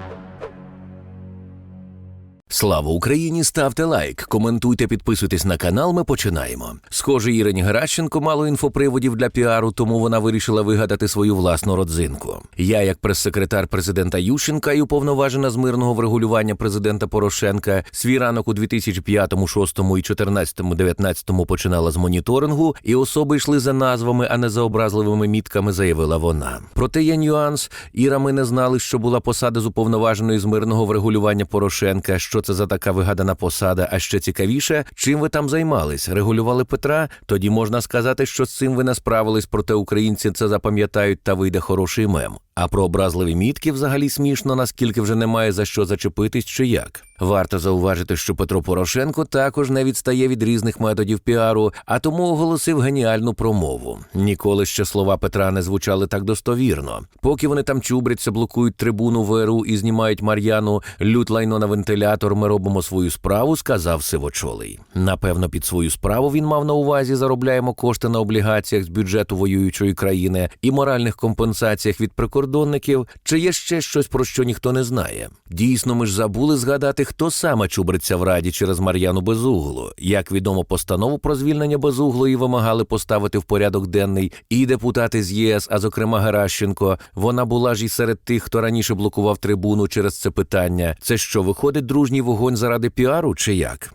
Thank you. Слава Україні! Ставте лайк, коментуйте, підписуйтесь на канал. Ми починаємо. Схоже, Ірені Геращенко мало інфоприводів для піару, тому вона вирішила вигадати свою власну родзинку. Я, як прес-секретар президента Ющенка і уповноважена з мирного врегулювання президента Порошенка, свій ранок у 2005, 2006 і 2014, 2019 починала з моніторингу, і особи йшли за назвами, а не за образливими мітками, заявила вона. Проте є нюанс. Іра, ми не знали, що була посада з уповноваженої з мирного врегулювання Порошенка. Що це за така вигадана посада? А ще цікавіше, чим ви там займались? Регулювали Петра? Тоді можна сказати, що з цим ви не справились, проте українці це запам'ятають та вийде хороший мем. А про образливі мітки взагалі смішно, наскільки вже немає за що зачепитись чи як. Варто зауважити, що Петро Порошенко також не відстає від різних методів піару, а тому оголосив геніальну промову. Ніколи ще слова Петра не звучали так достовірно. Поки вони там чубряться, блокують трибуну ВРУ і знімають Мар'яну, лють лайно на вентилятор, ми робимо свою справу, сказав Сивочолий. Напевно, під свою справу він мав на увазі заробляємо кошти на облігаціях з бюджету воюючої країни і моральних компенсаціях від прикордонників. Чи є ще щось про що ніхто не знає? Дійсно, ми ж забули згадати, хто саме чубриться в раді через Мар'яну Безуглу. Як відомо, постанову про звільнення Безуглої вимагали поставити в порядок денний і депутати з ЄС, а зокрема Геращенко. Вона була ж і серед тих, хто раніше блокував трибуну через це питання. Це що, виходить дружній вогонь заради піару, чи як?